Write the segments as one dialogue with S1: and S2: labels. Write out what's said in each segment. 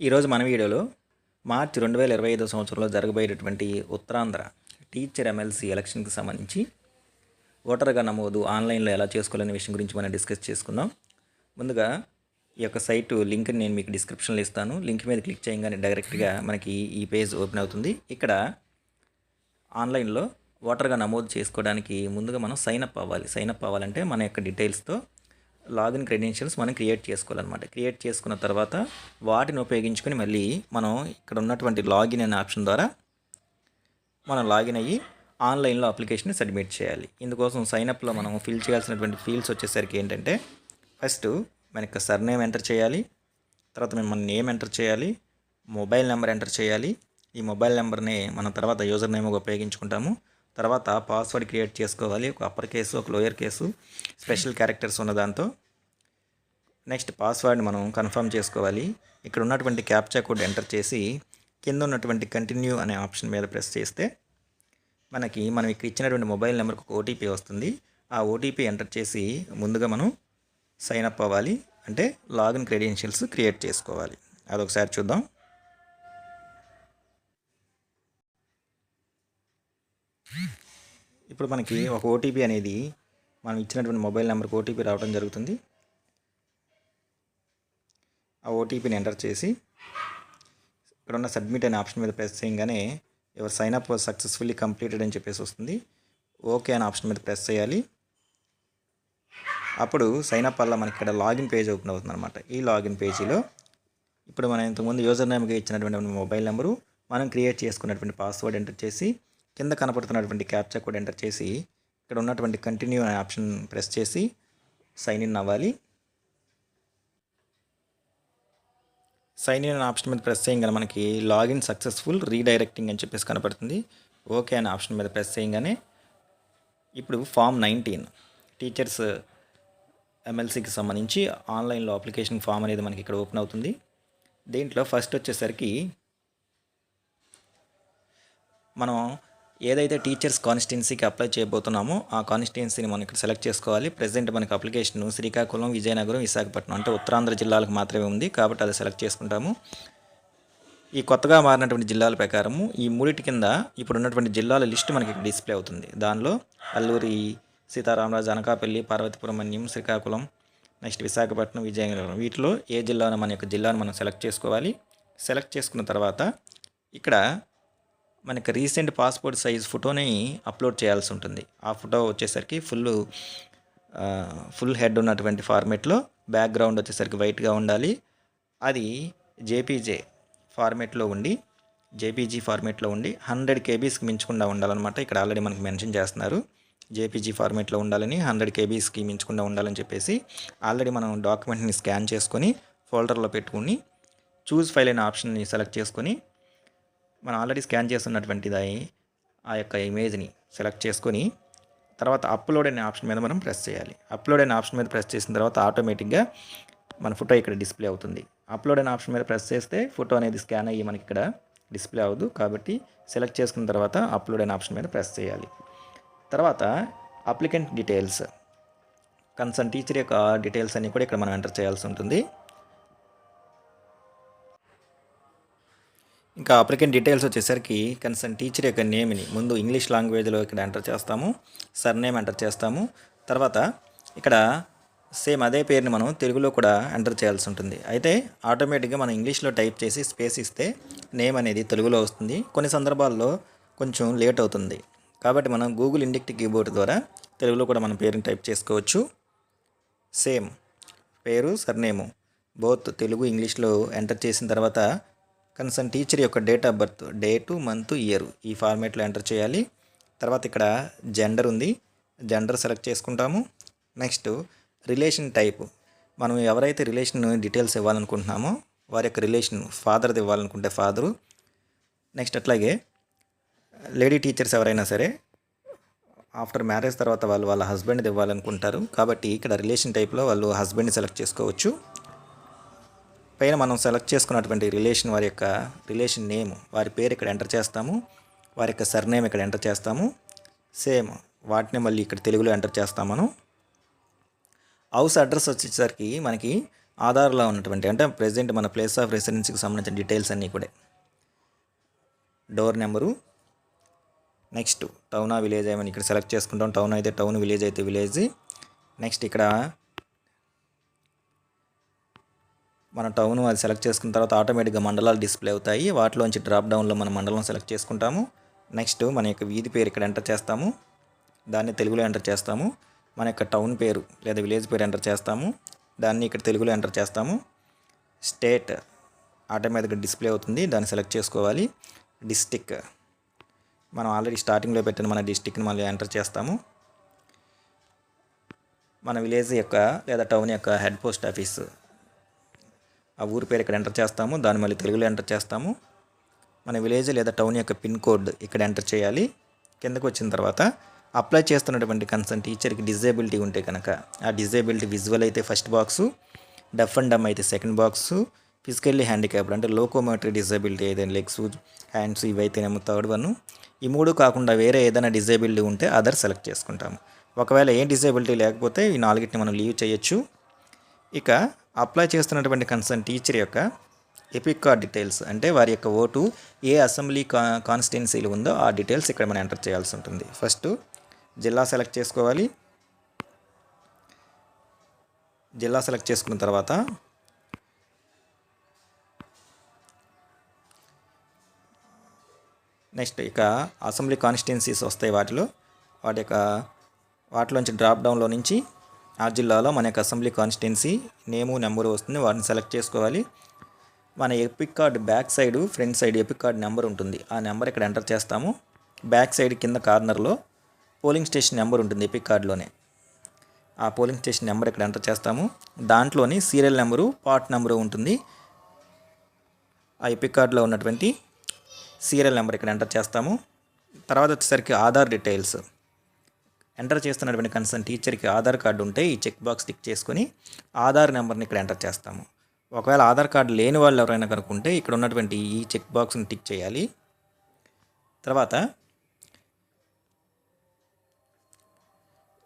S1: ఈరోజు మన వీడియోలో మార్చి రెండు వేల ఇరవై ఐదో సంవత్సరంలో జరగబోయేటటువంటి ఉత్తరాంధ్ర టీచర్ ఎమ్మెల్సీ ఎలక్షన్కి సంబంధించి ఓటర్గా నమోదు ఆన్లైన్లో ఎలా చేసుకోవాలనే విషయం గురించి మనం డిస్కస్ చేసుకుందాం. ముందుగా ఈ యొక్క సైటు లింక్ని నేను మీకు డిస్క్రిప్షన్లో ఇస్తాను. లింక్ మీద క్లిక్ చేయగానే డైరెక్ట్గా మనకి ఈ పేజ్ ఓపెన్ అవుతుంది. ఇక్కడ ఆన్లైన్లో ఓటర్గా నమోదు చేసుకోవడానికి ముందుగా మనం సైన్ అప్ అవ్వాలి. సైన్ అప్ అవ్వాలంటే మన యొక్క డీటెయిల్స్తో లాగిన్ క్రెడెన్షియల్స్ మనం క్రియేట్ చేసుకోవాలన్నమాట. క్రియేట్ చేసుకున్న తర్వాత వాటిని ఉపయోగించుకొని మళ్ళీ మనం ఇక్కడ ఉన్నటువంటి లాగిన్ అనే ఆప్షన్ ద్వారా మనం లాగిన్ అయ్యి ఆన్లైన్లో అప్లికేషన్ సబ్మిట్ చేయాలి. ఇందుకోసం సైన్అప్లో మనం ఫిల్ చేయాల్సినటువంటి ఫీల్డ్స్ వచ్చేసరికి ఏంటంటే ఫస్ట్ మన యొక్క సర్నేమ్ ఎంటర్ చేయాలి. తర్వాత మేము మన నేమ్ ఎంటర్ చేయాలి. మొబైల్ నెంబర్ ఎంటర్ చేయాలి. ఈ మొబైల్ నెంబర్ని మనం తర్వాత యూజర్ నేమ్గా ఉపయోగించుకుంటాము. తర్వాత పాస్వర్డ్ క్రియేట్ చేసుకోవాలి. ఒక అప్పర్ కేసు ఒక లోయర్ కేసు స్పెషల్ క్యారెక్టర్స్ ఉన్న దాంతో. నెక్స్ట్ పాస్వర్డ్ని మనం కన్ఫర్మ్ చేసుకోవాలి. ఇక్కడ ఉన్నటువంటి క్యాప్చా కోడ్ ఎంటర్ చేసి కింద ఉన్నటువంటి కంటిన్యూ అనే ఆప్షన్ మీద ప్రెస్ చేస్తే మనకి మనం ఇక్కడ ఇచ్చినటువంటి మొబైల్ నెంబర్కి ఒక ఓటీపీ వస్తుంది. ఆ ఓటీపీ ఎంటర్ చేసి ముందుగా మనం సైన్ అప్ అవ్వాలి. అంటే లాగిన్ క్రెడెన్షియల్స్ క్రియేట్ చేసుకోవాలి. అదొకసారి చూద్దాం. ఇప్పుడు మనకి ఒక ఓటీపీ అనేది మనం ఇచ్చినటువంటి మొబైల్ నెంబర్కి ఓటీపీ రావడం జరుగుతుంది. ఆ ఓటీపీని ఎంటర్ చేసి ఇక్కడ ఉన్న సబ్మిట్ అనే ఆప్షన్ మీద ప్రెస్ చేయగానే your sign up successfully completed అని చెప్పేసి వస్తుంది. ఓకే అనే ఆప్షన్ మీద ప్రెస్ చేయాలి. అప్పుడు సైన్ అప్ వల్ల మనకి ఇక్కడ లాగిన్ పేజ్ ఓపెన్ అవుతుంది అనమాట ఈ లాగిన్ పేజీలో ఇప్పుడు మనం ఇంతకుముందు యూజర్ నేమ్గా ఇచ్చినటువంటి మొబైల్ నెంబరు మనం క్రియేట్ చేసుకున్నటువంటి పాస్వర్డ్ ఎంటర్ చేసి కింద కనపడుతున్నటువంటి క్యాప్చా కోడ్ ఎంటర్ చేసి ఇక్కడ ఉన్నటువంటి కంటిన్యూ అనే ఆప్షన్ ప్రెస్ చేసి సైన్ ఇన్ అవ్వాలి. సైన్ ఇన్ అనే ఆప్షన్ మీద ప్రెస్ చేయగానే మనకి లాగిన్ సక్సెస్ఫుల్ రీడైరెక్టింగ్ అని చెప్పేసి కనపడుతుంది. ఓకే అనే ఆప్షన్ మీద ప్రెస్ చేయగానే ఇప్పుడు ఫామ్ నైన్టీన్ టీచర్స్ ఎమ్మెల్సీకి సంబంధించి ఆన్లైన్లో అప్లికేషన్ ఫామ్ అనేది మనకి ఇక్కడ ఓపెన్ అవుతుంది. దీంట్లో ఫస్ట్ వచ్చేసరికి మనం ఏదైతే టీచర్స్ కాన్స్టిట్యున్సీకి అప్లై చేయబోతున్నామో ఆ కాన్స్టిట్యున్సీని మనం ఇక్కడ సెలెక్ట్ చేసుకోవాలి. ప్రజెంట్ మనకి అప్లికేషన్ శ్రీకాకుళం విజయనగరం విశాఖపట్నం అంటే ఉత్తరాంధ్ర జిల్లాలకు మాత్రమే ఉంది కాబట్టి అది సెలెక్ట్ చేసుకుంటాము. ఈ కొత్తగా మారినటువంటి జిల్లాల ప్రకారము ఈ మూడిటి కింద ఇప్పుడు ఉన్నటువంటి జిల్లాల లిస్ట్ మనకి డిస్ప్లే అవుతుంది. దానిలో అల్లూరి సీతారామరాజు అనకాపల్లి పార్వతీపురం మన్యం శ్రీకాకుళం నెక్స్ట్ విశాఖపట్నం విజయనగరం. వీటిలో ఏ జిల్లాను మన యొక్క జిల్లాను మనం సెలెక్ట్ చేసుకోవాలి? సెలెక్ట్ చేసుకున్న తర్వాత ఇక్కడ మనకి రీసెంట్ పాస్పోర్ట్ సైజ్ ఫోటోని అప్లోడ్ చేయాల్సి ఉంటుంది. ఆ ఫోటో వచ్చేసరికి ఫుల్ ఫుల్ హెడ్ ఉన్నటువంటి ఫార్మేట్లో బ్యాక్గ్రౌండ్ వచ్చేసరికి వైట్గా ఉండాలి. అది జేపీజే ఫార్మేట్లో ఉండి జేపీజీ ఫార్మేట్లో ఉండి హండ్రెడ్ కేబీస్కి మించకుండా ఉండాలన్నమాట. ఇక్కడ ఆల్రెడీ మనకు మెన్షన్ చేస్తున్నారు. జేపీజీ ఫార్మేట్లో ఉండాలని హండ్రెడ్ కేబీస్కి మించకుండా ఉండాలని చెప్పేసి ఆల్రెడీ మనం డాక్యుమెంట్ని స్కాన్ చేసుకొని ఫోల్డర్లో పెట్టుకుని చూస్ ఫైల్ అనే ఆప్షన్ని సెలెక్ట్ చేసుకొని మనం ఆల్రెడీ స్కాన్ చేస్తున్నటువంటిది ఆ యొక్క ఇమేజ్ని సెలెక్ట్ చేసుకొని తర్వాత అప్లోడ్ అనే ఆప్షన్ మీద మనం ప్రెస్ చేయాలి. అప్లోడ్ అనే ఆప్షన్ మీద ప్రెస్ చేసిన తర్వాత ఆటోమేటిక్గా మన ఫోటో ఇక్కడ డిస్ప్లే అవుతుంది. అప్లోడ్ అనే ఆప్షన్ మీద ప్రెస్ చేస్తే ఫోటో అనేది స్కాన్ అయ్యి మనకి ఇక్కడ డిస్ప్లే అవ్వదు. కాబట్టి సెలెక్ట్ చేసుకున్న తర్వాత అప్లోడ్ అనే ఆప్షన్ మీద ప్రెస్ చేయాలి. తర్వాత అప్లికెంట్ డీటెయిల్స్ కన్సర్న్ టీచర్ యొక్క డీటెయిల్స్ అన్నీ కూడా ఇక్కడ మనం ఎంటర్ చేయాల్సి ఉంటుంది. ఇంకా అప్లికెంట్ డీటెయిల్స్ వచ్చేసరికి కన్సర్న్ టీచర్ యొక్క నేమ్ని ముందు ఇంగ్లీష్ లాంగ్వేజ్లో ఇక్కడ ఎంటర్ చేస్తాము సర్నేమ్ ఎంటర్ చేస్తాము. తర్వాత ఇక్కడ సేమ్ అదే పేరుని మనం తెలుగులో కూడా ఎంటర్ చేయాల్సి ఉంటుంది. అయితే ఆటోమేటిక్గా మనం ఇంగ్లీష్లో టైప్ చేసి స్పేస్ ఇస్తే నేమ్ అనేది తెలుగులో వస్తుంది. కొన్ని సందర్భాల్లో కొంచెం లేట్ అవుతుంది. కాబట్టి మనం గూగుల్ ఇండిక్ట్ కీబోర్డ్ ద్వారా తెలుగులో కూడా మన పేరుని టైప్ చేసుకోవచ్చు. సేమ్ పేరు సర్నేము బోత్ తెలుగు ఇంగ్లీష్లో ఎంటర్ చేసిన తర్వాత కన్సర్న్ టీచర్ యొక్క date of birth date month year. ఈ ఫార్మేట్లో ఎంటర్ చేయాలి. తర్వాత ఇక్కడ జెండర్ ఉంది. జెండర్ సెలెక్ట్ చేసుకుంటాము. Next relation type. మనం ఎవరైతే రిలేషన్ డీటెయిల్స్ ఇవ్వాలనుకుంటున్నామో వారి యొక్క రిలేషన్ ఫాదర్ది ఇవ్వాలనుకుంటే ఫాదరు. నెక్స్ట్ అట్లాగే లేడీ టీచర్స్ ఎవరైనా సరే ఆఫ్టర్ మ్యారేజ్ తర్వాత వాళ్ళు వాళ్ళ హస్బెండ్ది ఇవ్వాలనుకుంటారు. కాబట్టి ఇక్కడ రిలేషన్ టైప్లో వాళ్ళు హస్బెండ్ని సెలెక్ట్ చేసుకోవచ్చు. పైన మనం సెలెక్ట్ చేసుకున్నటువంటి రిలేషన్ వారి యొక్క రిలేషన్ నేమ్ వారి పేరు ఇక్కడ ఎంటర్ చేస్తాము వారి యొక్క సర్నేమ్ ఇక్కడ ఎంటర్ చేస్తాము సేమ్ వాటిని మళ్ళీ ఇక్కడ తెలుగులో ఎంటర్ చేస్తాం మనం. హౌస్ అడ్రస్ వచ్చేసరికి మనకి ఆధార్లో ఉన్నటువంటి అంటే ప్రజెంట్ మన ప్లేస్ ఆఫ్ రెసిడెన్సీకి సంబంధించిన డీటెయిల్స్ అన్నీ కూడా. డోర్ నెంబరు నెక్స్ట్ టౌనా విలేజ్ ఏమని ఇక్కడ సెలెక్ట్ చేసుకుంటాం టౌన్ అయితే టౌన్ విలేజ్ అయితే విలేజ్. నెక్స్ట్ ఇక్కడ మన టౌన్ అది సెలెక్ట్ చేసుకున్న తర్వాత ఆటోమేటిక్గా మండలాలు డిస్ప్లే అవుతాయి. వాటిలోంచి డ్రాప్ డౌన్లో మన మండలం సెలెక్ట్ చేసుకుంటాము. నెక్స్ట్ మన యొక్క వీధి పేరు ఇక్కడ ఎంటర్ చేస్తాము. దాన్ని తెలుగులో ఎంటర్ చేస్తాము. మన యొక్క టౌన్ పేరు లేదా విలేజ్ పేరు ఎంటర్ చేస్తాము. దాన్ని ఇక్కడ తెలుగులో ఎంటర్ చేస్తాము. స్టేట్ ఆటోమేటిక్గా డిస్ప్లే అవుతుంది. దాన్ని సెలెక్ట్ చేసుకోవాలి. డిస్టిక్. మనం ఆల్రెడీ స్టార్టింగ్లో పెట్టిన మన డిస్టిక్ని మళ్ళీ ఎంటర్ చేస్తాము. మన విలేజ్ యొక్క లేదా టౌన్ యొక్క హెడ్ పోస్ట్ ఆఫీస్. ఆ ఊరి పేరు ఇక్కడ ఎంటర్ చేస్తాము దాన్ని మళ్ళీ తెలుగులో ఎంటర్ చేస్తాము. మన విలేజ్ లేదా టౌన్ యొక్క పిన్ కోడ్ ఇక్కడ ఎంటర్ చేయాలి. కిందకు వచ్చిన తర్వాత అప్లై చేస్తున్నటువంటి కన్సర్న్ టీచర్కి డిజేబిలిటీ ఉంటే కనుక ఆ డిజేబిలిటీ విజువల్ అయితే first box deaf and dumb అయితే సెకండ్ బాక్సు ఫిజికల్లీ హ్యాండిక్యాప్డ్ అంటే లోకోమోటరీ డిజేబిలిటీ ఏదైనా లెగ్స్ హ్యాండ్స్ ఇవైతేనేమో థర్డ్ వన్. ఈ మూడు కాకుండా వేరే ఏదైనా డిజేబిలిటీ ఉంటే అదర్ సెలెక్ట్ చేసుకుంటాము. ఒకవేళ ఏ డిజేబిలిటీ లేకపోతే ఈ నాలుగిటిని మనం లీవ్ చేయొచ్చు. ఇక అప్లై చేస్తున్నటువంటి కన్సర్న్ టీచర్ యొక్క ఎపిక్ కార్డ్ డీటెయిల్స్ అంటే వారి యొక్క ఓటు ఏ అసెంబ్లీ కా కాన్స్టిట్యున్సీలు ఉందో ఆ డీటెయిల్స్ ఇక్కడ మనం ఎంటర్ చేయాల్సి ఉంటుంది. ఫస్ట్ జిల్లా సెలెక్ట్ చేసుకోవాలి. జిల్లా సెలెక్ట్ చేసుకున్న తర్వాత నెక్స్ట్ ఇక అసెంబ్లీ కాన్స్టిట్యున్సీస్ వస్తాయి వాటిలో. వాటి యొక్క వాటిలోంచి డ్రాప్ డౌన్లో నుంచి ఆ జిల్లాలో మన యొక్క అసెంబ్లీ కాన్స్టిట్యున్సీ నేము నెంబరు వస్తుంది. వాటిని సెలెక్ట్ చేసుకోవాలి. మన EPIC card back side front side EPIC card number ఉంటుంది. ఆ నెంబర్ ఇక్కడ ఎంటర్ చేస్తాము. బ్యాక్ సైడ్ కింద కార్నర్లో పోలింగ్ స్టేషన్ నెంబర్ ఉంటుంది ఎపిక్ కార్డులోనే. ఆ పోలింగ్ స్టేషన్ నెంబర్ ఇక్కడ ఎంటర్ చేస్తాము. దాంట్లోని సీరియల్ నెంబరు పార్ట్ నెంబరు ఉంటుంది. ఆ ఎపిక్ కార్డులో ఉన్నటువంటి సీరియల్ నెంబర్ ఇక్కడ ఎంటర్ చేస్తాము. తర్వాత వచ్చేసరికి ఆధార్ డీటెయిల్స్. ఎంటర్ చేస్తున్నటువంటి కన్సర్న్ టీచర్కి ఆధార్ కార్డు ఉంటే ఈ చెక్ బాక్స్ టిక్ చేసుకొని ఆధార్ నెంబర్ని ఇక్కడ ఎంటర్ చేస్తాము. ఒకవేళ ఆధార్ కార్డు లేని వాళ్ళు ఎవరైనా కనుక్కుంటే ఇక్కడ ఉన్నటువంటి ఈ చెక్ బాక్స్ని టిక్ చేయాలి. తర్వాత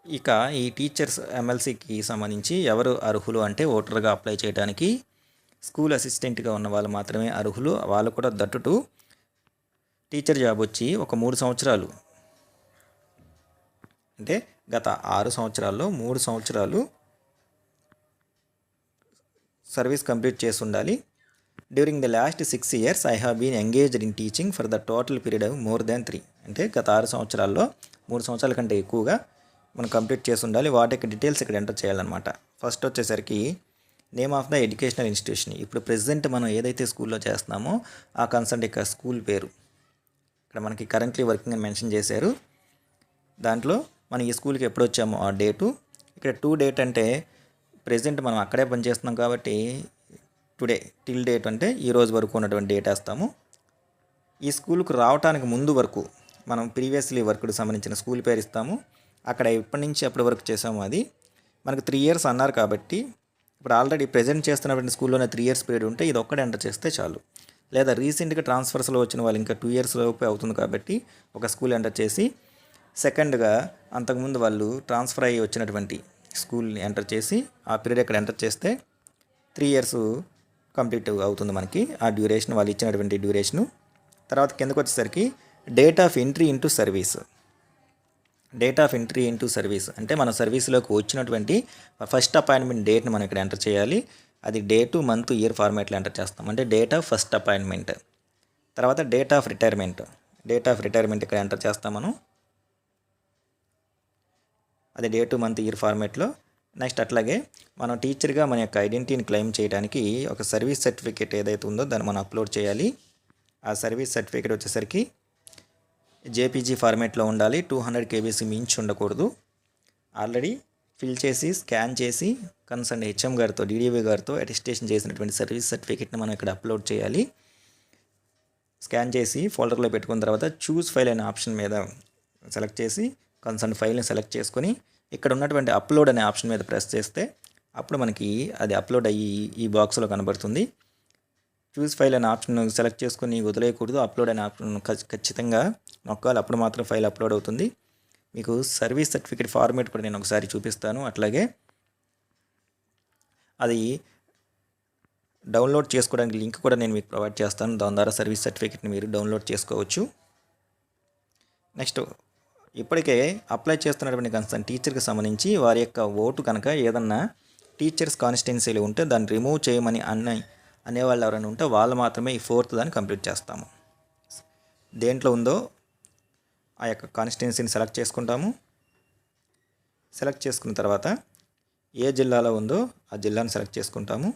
S1: ఇక ఈ టీచర్స్ ఎమ్మెల్సీకి సంబంధించి ఎవరు అర్హులు అంటే ఓటర్గా అప్లై చేయడానికి స్కూల్ అసిస్టెంట్గా ఉన్న వాళ్ళు మాత్రమే అర్హులు. వాళ్ళు కూడా దట్టుటు టీచర్ జాబ్ వచ్చి ఒక మూడు సంవత్సరాలు అంటే గత ఆరు సంవత్సరాల్లో మూడు సంవత్సరాలు సర్వీస్ కంప్లీట్ చేసి ఉండాలి. During the last six years I have been engaged in teaching for the total period of more than three అంటే గత ఆరు సంవత్సరాల్లో మూడు సంవత్సరాల కంటే ఎక్కువగా మనం కంప్లీట్ చేసి ఉండాలి. వాటి యొక్క డీటెయిల్స్ ఇక్కడ ఎంటర్ చేయాలన్నమాట. ఫస్ట్ వచ్చేసరికి name of the educational institution ఇప్పుడు ప్రెసెంట్ మనం ఏదైతే స్కూల్లో చేస్తున్నామో ఆ కన్సల్ట్ యొక్క స్కూల్ పేరు. ఇక్కడ మనకి కరెంట్లీ వర్కింగ్ అని మెన్షన్ చేశారు. దాంట్లో మనం ఈ స్కూల్కి ఎప్పుడు వచ్చామో ఆ డేటు. ఇక్కడ టూ డేట్ అంటే ప్రెసెంట్ మనం అక్కడే పనిచేస్తున్నాం కాబట్టి టుడే టిల్ డేట్ అంటే ఈ రోజు వరకు ఉన్నటువంటి డేట్ వేస్తాము. ఈ స్కూల్కు రావడానికి ముందు వరకు మనం ప్రీవియస్లీ వర్క్కి సంబంధించిన స్కూల్ పేరు ఇస్తాము. అక్కడ ఎప్పటి నుంచి అప్పటి వరకు చేసాము అది. మనకు త్రీ ఇయర్స్ అన్నారు కాబట్టి ఇప్పుడు ఆల్రెడీ ప్రజెంట్ చేస్తున్నటువంటి స్కూల్లోనే త్రీ ఇయర్స్ పీరియడ్ ఉంటే ఇది ఒక్కడే ఎంటర్ చేస్తే చాలు. లేదా రీసెంట్గా ట్రాన్స్ఫర్స్లో వచ్చిన వాళ్ళు ఇంకా టూ ఇయర్స్ లోపే అవుతుంది కాబట్టి ఒక స్కూల్ ఎంటర్ చేసి సెకండ్గా అంతకుముందు వాళ్ళు ట్రాన్స్ఫర్ అయ్యి వచ్చినటువంటి స్కూల్ని ఎంటర్ చేసి ఆ పీరియడ్ ఇక్కడ ఎంటర్ చేస్తే త్రీ ఇయర్స్ కంప్లీట్ అవుతుంది మనకి. ఆ డ్యూరేషన్ వాళ్ళు ఇచ్చినటువంటి డ్యూరేషను. తర్వాత కిందకు వచ్చేసరికి date of entry into service. Date of entry into service. అంటే మన సర్వీస్లోకి వచ్చినటువంటి ఫస్ట్ అపాయింట్మెంట్ డేట్ని మనం ఇక్కడ ఎంటర్ చేయాలి. అది డేటు మంత్ ఇయర్ ఫార్మాట్లో ఎంటర్ చేస్తాం. అంటే డేట్ ఆఫ్ ఫస్ట్ అపాయింట్మెంట్. తర్వాత date of retirement. Date of retirement ఇక్కడ ఎంటర్ చేస్తాం మనం. అది డే టు మంత్ ఇయర్ ఫార్మేట్లో. నెక్స్ట్ అట్లాగే మనం టీచర్గా మన యొక్క ఐడెంటిటీని క్లెయిమ్ చేయడానికి ఒక సర్వీస్ సర్టిఫికేట్ ఏదైతే ఉందో దాన్ని మనం అప్లోడ్ చేయాలి. ఆ సర్వీస్ సర్టిఫికేట్ వచ్చేసరికి జేపీజీ ఫార్మేట్లో ఉండాలి. టూ హండ్రెడ్ కేబీసీ మించి ఉండకూడదు. ఆల్రెడీ ఫిల్ చేసి స్కాన్ చేసి కన్సర్న్ హెచ్ఎం గారితో డీడీవీ గారితో అటెస్టేషన్ చేసినటువంటి సర్వీస్ సర్టిఫికేట్ని మనం ఇక్కడ అప్లోడ్ చేయాలి. స్కాన్ చేసి ఫోల్డర్లో పెట్టుకున్న తర్వాత చూస్ ఫైల్ అనే ఆప్షన్ మీద సెలెక్ట్ చేసి కన్సర్న్ ఫైల్ని సెలెక్ట్ చేసుకొని ఇక్కడ ఉన్నటువంటి అప్లోడ్ అనే ఆప్షన్ మీద ప్రెస్ చేస్తే అప్పుడు మనకి అది అప్లోడ్ అయ్యి ఈ బాక్స్లో కనబడుతుంది. చూస్ ఫైల్ అనే ఆప్షన్ సెలెక్ట్ చేసుకొని వదిలేయకూడదు. అప్లోడ్ అనే ఆప్షన్ ఖచ్చితంగా నొక్కాలి అప్పుడు మాత్రం ఫైల్ అప్లోడ్ అవుతుంది. మీకు సర్వీస్ సర్టిఫికేట్ ఫార్మేట్ కూడా నేను ఒకసారి చూపిస్తాను. అట్లాగే అది డౌన్లోడ్ చేసుకోవడానికి లింక్ కూడా నేను మీకు ప్రొవైడ్ చేస్తాను. దాని ద్వారా సర్వీస్ సర్టిఫికేట్ని మీరు డౌన్లోడ్ చేసుకోవచ్చు. నెక్స్ట్ ఇప్పటికే అప్లై చేస్తున్నటువంటి కన్సర్న్ టీచర్కి సంబంధించి వారి యొక్క ఓటు కనుక ఏదన్నా టీచర్స్ కాన్స్టిట్యున్సీలు ఉంటే దాన్ని రిమూవ్ చేయమని అన్న అనేవాళ్ళు ఎవరైనా ఉంటే వాళ్ళు మాత్రమే ఈ ఫోర్త్ దాన్ని కంప్లీట్ చేస్తాము. దేంట్లో ఉందో ఆ యొక్క కాన్స్టిట్యున్సీని సెలెక్ట్ చేసుకుంటాము. సెలెక్ట్ చేసుకున్న తర్వాత ఏ జిల్లాలో ఉందో ఆ జిల్లాను సెలెక్ట్ చేసుకుంటాము.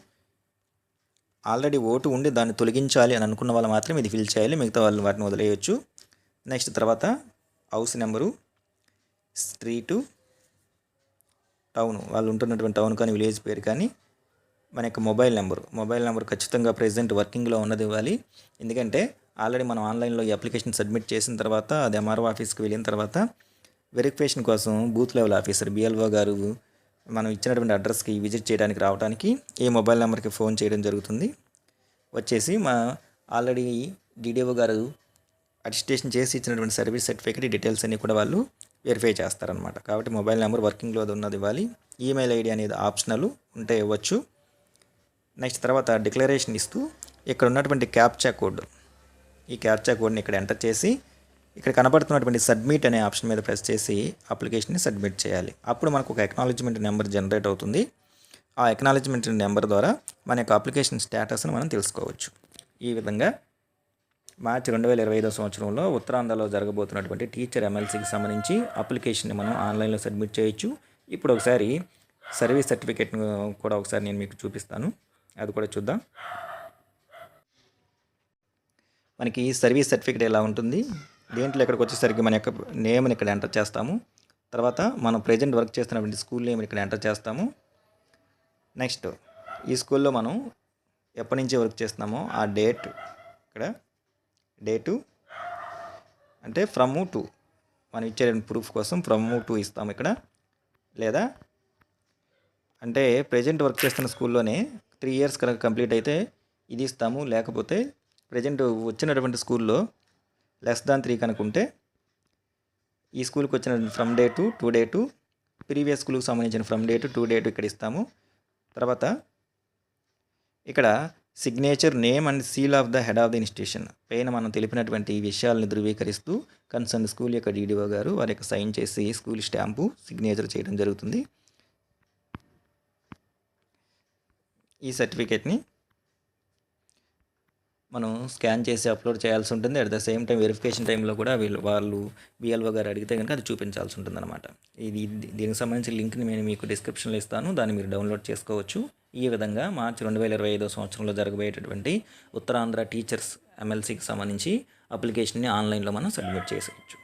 S1: ఆల్రెడీ ఓటు ఉండి దాన్ని తొలగించాలి అని అనుకున్న వాళ్ళు మాత్రం ఇది ఫిల్ చేయాలి. మిగతా వాళ్ళు వాటిని వదిలేయచ్చు. నెక్స్ట్ తర్వాత హౌస్ నెంబరు స్ట్రీటు టౌన్. వాళ్ళు ఉంటున్నటువంటి టౌన్ కానీ విలేజ్ పేరు కానీ మన యొక్క మొబైల్ నెంబరు. మొబైల్ నెంబర్ ఖచ్చితంగా ప్రెసెంట్ వర్కింగ్లో ఉన్నది ఇవ్వాలి. ఎందుకంటే ఆల్రెడీ మనం ఆన్లైన్లో ఈ అప్లికేషన్ సబ్మిట్ చేసిన తర్వాత అది ఎంఆర్ఓ ఆఫీస్కి వెళ్ళిన తర్వాత వెరిఫికేషన్ కోసం బూత్ లెవెల్ ఆఫీసర్ బిఎల్ఓ గారు మనం ఇచ్చినటువంటి అడ్రస్కి విజిట్ చేయడానికి రావడానికి ఈ మొబైల్ నెంబర్కి ఫోన్ చేయడం జరుగుతుంది. వచ్చేసి మా ఆల్రెడీ డీడీఓ గారు అటిస్టేషన్ చేసి ఇచ్చినటువంటి సర్వీస్ సర్టిఫికేట్ డీటెయిల్స్ అన్ని కూడా వాళ్ళు వెరిఫై చేస్తారనమాట కాబట్టి మొబైల్ నెంబర్ వర్కింగ్లో అది ఉన్నది ఇవ్వాలి. ఈమెయిల్ ఐడి అనేది ఆప్షనల్ ఉంటే ఇవ్వచ్చు. నెక్స్ట్ తర్వాత డిక్లరేషన్ ఇస్తూ ఇక్కడ ఉన్నటువంటి క్యాప్చా కోడ్ ఈ క్యాప్చా కోడ్ని ఇక్కడ ఎంటర్ చేసి ఇక్కడ కనబడుతున్నటువంటి సబ్మిట్ అనే ఆప్షన్ మీద ప్రెస్ చేసి అప్లికేషన్ని సబ్మిట్ చేయాలి. అప్పుడు మనకు ఒక ఎక్నాలజ్మెంట్ నెంబర్ జనరేట్ అవుతుంది. ఆ ఎక్నాలజ్మెంట్ నెంబర్ ద్వారా మన యొక్క అప్లికేషన్ స్టేటస్ను మనం తెలుసుకోవచ్చు. ఈ విధంగా మార్చి రెండు వేల ఇరవై ఐదో సంవత్సరంలో ఉత్తరాంధ్రలో జరగబోతున్నటువంటి టీచర్ ఎమ్మెల్సీకి సంబంధించి అప్లికేషన్ని మనం ఆన్లైన్లో సబ్మిట్ చేయొచ్చు. ఇప్పుడు ఒకసారి సర్వీస్ సర్టిఫికేట్ను కూడా ఒకసారి నేను మీకు చూపిస్తాను. అది కూడా చూద్దాం. మనకి సర్వీస్ సర్టిఫికేట్ ఎలా ఉంటుంది? దేంట్లో ఇక్కడికి వచ్చేసరికి మన యొక్క నేమ్ని ఇక్కడ ఎంటర్ చేస్తాము. తర్వాత మనం ప్రజెంట్ వర్క్ చేస్తున్నటువంటి స్కూల్ నేమ్ ఇక్కడ ఎంటర్ చేస్తాము. నెక్స్ట్ ఈ స్కూల్లో మనం ఎప్పటి నుంచి వర్క్ చేస్తున్నామో ఆ డేట్ ఇక్కడ డే టు. అంటే ఫ్రమ్ టు మనం ఇచ్చే ప్రూఫ్ కోసం ఫ్రమ్ టు ఇస్తాము ఇక్కడ. లేదా? అంటే ప్రజెంట్ వర్క్ చేస్తున్న స్కూల్లోనే త్రీ ఇయర్స్ కనుక కంప్లీట్ అయితే ఇది ఇస్తాము. లేకపోతే ప్రజెంట్ వచ్చినటువంటి స్కూల్లో లెస్ దాన్ త్రీ కనుక ఉంటే ఈ స్కూల్కి వచ్చిన from date to date previous స్కూల్కి సంబంధించిన from date to date ఇక్కడ ఇస్తాము. తర్వాత ఇక్కడ signature name and seal of the head of the institution పైన మనం తెలిపినటువంటి విషయాలను ధృవీకరిస్తూ కన్సర్న్ స్కూల్ యొక్క డీడీఓ గారు వారి యొక్క సైన్ చేసి స్కూల్ స్టాంపు సిగ్నేచర్ చేయడం జరుగుతుంది. ఈ సర్టిఫికేట్ని మనం స్కాన్ చేసి అప్లోడ్ చేయాల్సి ఉంటుంది. At the same time verification టైంలో కూడా వీళ్ళు వాళ్ళు బిఎల్ఓ గారు అడిగితే కనుక అది చూపించాల్సి ఉంటుంది అనమాట ఇది దీనికి సంబంధించిన లింక్ని నేను మీకు డిస్క్రిప్షన్లో ఇస్తాను. దాన్ని మీరు డౌన్లోడ్ చేసుకోవచ్చు. ఈ విధంగా మార్చి రెండు వేల ఇరవై ఐదో సంవత్సరంలో జరగబోయేటటువంటి ఉత్తరాంధ్ర టీచర్స్ ఎమ్మెల్సీకి సంబంధించి అప్లికేషన్ని ఆన్లైన్లో మనం సబ్మిట్ చేసుకోవచ్చు